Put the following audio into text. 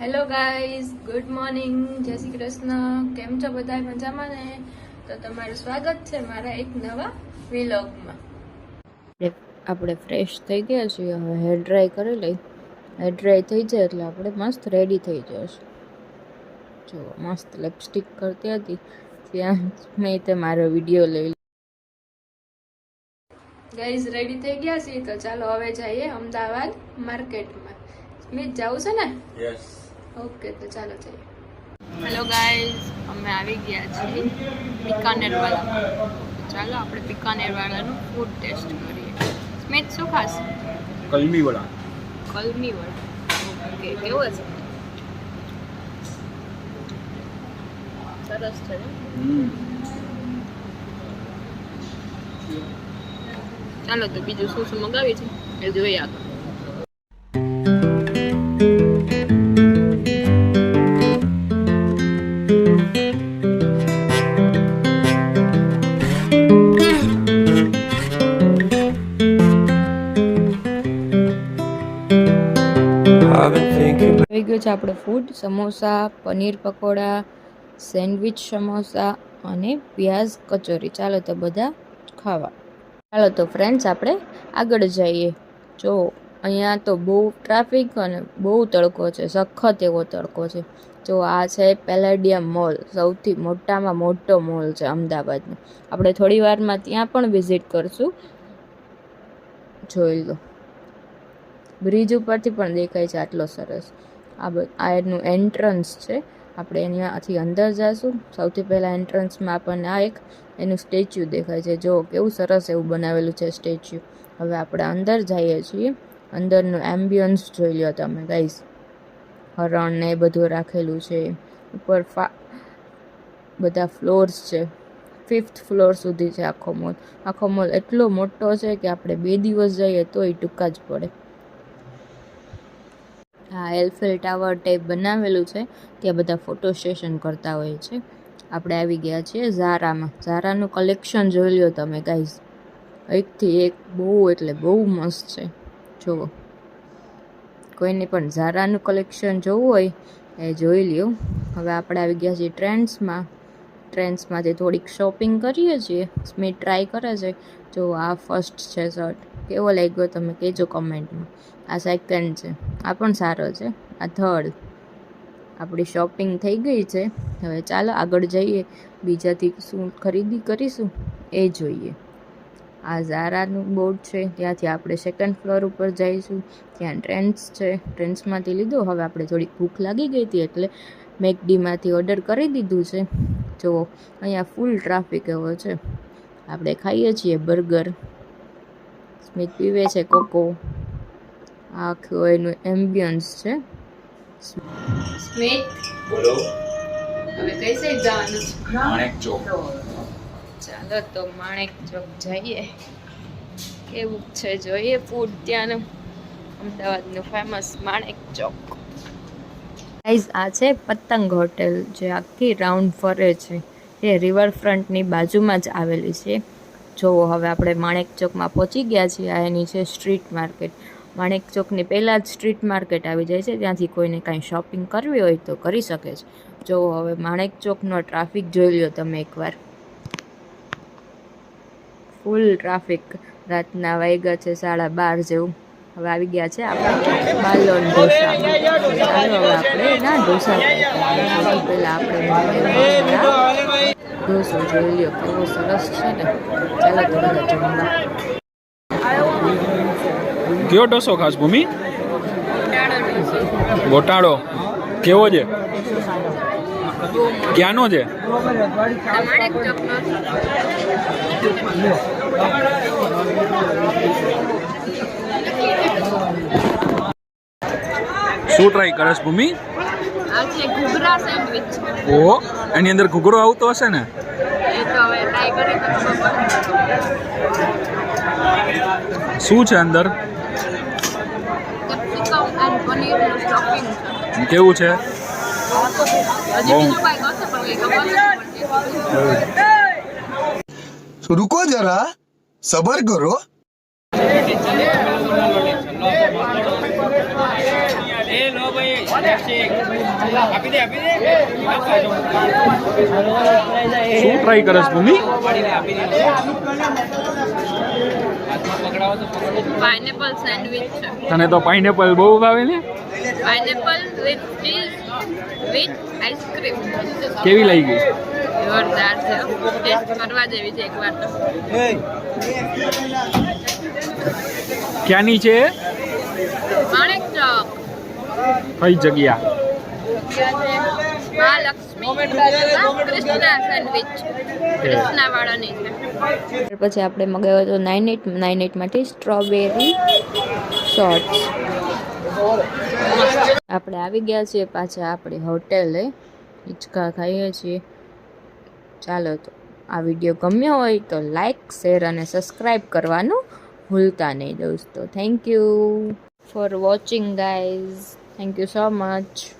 Hello guys good morning જય શ્રી કૃષ્ણ. કેમ છો બધા મજામાં ને? તો તમારું સ્વાગત છે મારા એક નવા વિલોગમાં. આપણે ફ્રેશ થઈ ગયા છીએ. હવે હેર ડ્રાય કરી લઈ. હેર ડ્રાય થઈ જાય એટલે આપણે મસ્ત રેડી થઈ જશું જો મસ્ત લિપસ્ટિક કરતી હતી. ત્યાં મેં તે મારો વીડિયો લઈ ગાઈઝ રેડી થઈ ગયા છીએ? તો ચાલો હવે જઈએ અમદાવાદ માર્કેટમાં સ્મિત જવું છે ને? યસ ઓકે તો ચાલો જઈએ. હેલો ગાઈઝ અમે આવી ગયા છીએ બિકાનેર વાળામાં ચાલો આપણે બિકાનેર વાળાનું ફૂડ ટેસ્ટ કરીએ. સ્મિત શું ખાસ? કલમી વડા કલમી વડા ઓકે કેવો છે? સરસ છે ચાલો તો બીજું શું શું મંગાવી છે? એ જોઈએ આગળ. આવી ગયો છે આપણે ફૂડ સમોસા, પનીર પકોડા, સેન્ડવિચ સમોસા અને પ્યાઝ કચોરી. ચાલો તો બધા ખાવા. ચાલો તો ફ્રેન્ડ્સ આપણે આગળ જઈએ. જો, અહીંયા તો બહુ ટ્રાફિક અને બહુ તડકો છે. સખત એવો તડકો છે. જો, આ છે પેલેડિયમ મોલ સૌથી મોટામાં મોટો મોલ છે અમદાવાદનો. આપણે થોડી વારમાં ત્યાં પણ વિઝિટ કરશું. જોઈ લો. બ્રિજ ઉપરથી પણ દેખાય છે આટલો સરસ. આ આ એનું એન્ટ્રન્સ છે. આપણે અહીંયાથી અંદર જઈશું સૌથી પહેલાં એન્ટ્રન્સમાં આપણને આ એક, એનું સ્ટેચ્યુ દેખાય છે. જો, કેવું સરસ એવું બનાવેલું છે સ્ટેચ્યુ હવે આપણે અંદર જઈએ છીએ. અંદરનું એમ્બિયન્સ જોઈ લો તમે ગાઈસ હરણ ને એ બધું રાખેલું છે. ઉપર ફા, બધા ફ્લોર્સ છે. ફિફ્થ ફ્લોર સુધી છે આખો મોલ આખો મોલ એટલો મોટો છે કે આપણે બે દિવસ જઈએ તોય ટૂંકા જ પડે. આ એલફેલ ટાવર ટાઈપ બનાવેલું છે, ત્યાં બધા ફોટો સેશન કરતા હોય છે. આપણે આવી ગયા છીએ ઝારામાં. ઝારાનું કલેક્શન જોઈ લ્યો તમે ગાઈઝ એકથી એક બહુ એટલે બહુ મસ્ત છે. જુઓ. કોઈને પણ ઝારાનું કલેક્શન જોવું હોય, એ જોઈ લ્યો. હવે આપણે આવી ગયા છીએ ટ્રેન્ડ્સમાં. ટ્રેન્ડ્સમાંથી થોડીક શોપિંગ કરીએ છીએ સ્મિત ટ્રાય કરે છે. જો આ ફર્સ્ટ છે શર્ટ કેવો લાગ્યો તમે કહેજો કમેન્ટમાં આ સેકન્ડ છે, આ પણ સારો છે. આ થર્ડ આપણી શોપિંગ થઈ ગઈ છે. હવે ચાલો આગળ જઈએ, બીજાથી શું ખરીદી કરીશું એ જોઈએ. આ ઝારાનું બોર્ડ છે, ત્યાંથી આપણે સેકન્ડ ફ્લોર ઉપર જઈશું. ત્યાં ટ્રેન્ડ્સ છે, ટ્રેન્ડ્સમાંથી લીધું. હવે આપણે થોડીક ભૂખ લાગી ગઈ હતી એટલે મેકડીમાંથી ઓર્ડર કરી દીધું છે. જુઓ અહીંયા ફૂલ ટ્રાફિક એવો છે. આપણે ખાઈએ છીએ બર્ગર સ્મિત પીવે છે કોકો આખું એનું એમ્બિયન્સ છે. સ્મિત બોલો. હવે કઈ સાઈડ જવાનું છે? માણેક ચોક. ચાલો તો માણેક ચોક જઈએ. કેવું છે? જોઈએ ફૂડ ત્યાંનું. અમદાવાદનું ફેમસ માણેક ચોક. ગાઈઝ આ છે પતંગ હોટેલ જે આખી રાઉન્ડ ફરે છે. એ રિવરફ્રન્ટની બાજુમાં જ આવેલી છે. જોવો, હવે આપણે માણેક ચોકમાં પહોંચી ગયા છીએ. આ એની છે સ્ટ્રીટ માર્કેટ માણેક ચોકની પહેલાં જ સ્ટ્રીટ માર્કેટ આવી જાય છે. ત્યાંથી કોઈને કાંઈ શોપિંગ કરવી હોય તો કરી શકે છે. જો હવે માણેક ચોકનો ટ્રાફિક જોઈ લ્યો તમે એકવાર. ફૂલ ટ્રાફિક રાતના વાગ્યા છે સાડા બાર જેવું. હવે આવી ગયા છે આપણે બાલોન ઢોસા. ચાલો હવે આપણે ના ઢોસા પહેલાં આપણે ઢોસો જોઈ લ્યો કેવો સરસ છે ને. ચાલો તો બધા જમવા. કયો ડોસો ખાસ ભૂમિ? ગોટાળો. કેવો છે? ક્યાંનો છે માણેક ચોકનો શું ટ્રાય કરસ ભૂમિ? આ છે ઘૂઘરા સેન્ડવિચ. ઓહો એની અંદર ઘૂઘરો આવતો હશે ને? એ તો હવે ટ્રાય કરી તો ખબર શું છે અંદર? કેપ્સિકમ એન્ડ પનીરનું સ્ટફિંગ છે. કેવું છે? રૂકો જરા સબર કાંઈક શું ટ્રાય કરસ ભૂમિ પાઇનેપલ સેન્ડવિચ છે તને તો પાઇનેપલ બહુ ભાવે ને? Pineapple with cheese with ice cream કેવી લાગી જોરદાર છે. ટેસ્ટ કરવા જેવી છે એકવાર તો. ક્યાંની છે માણેક ચોક કઈ જગ્યા? મહાલક્ષ્મી કૃષ્ણા સેન્ડવિચ કૃષ્ણા વાળાની છે. પછી આપણે મગાવ્યો હતો નાઇન એટ નાઇન એટમાંથી સ્ટ્રોબેરી શોર્ટ્સ. આપણે આવી ગયા છીએ પાછા આપણી હોટેલે. હિંચકા ખાઈએ છીએ. ચાલો તો આ વીડિયો ગમ્યો હોય તો લાઇક શેર અને સબસ્ક્રાઈબ કરવાનું ભૂલતા નહીં દોસ્તો. Thank you for watching guys. Thank you so much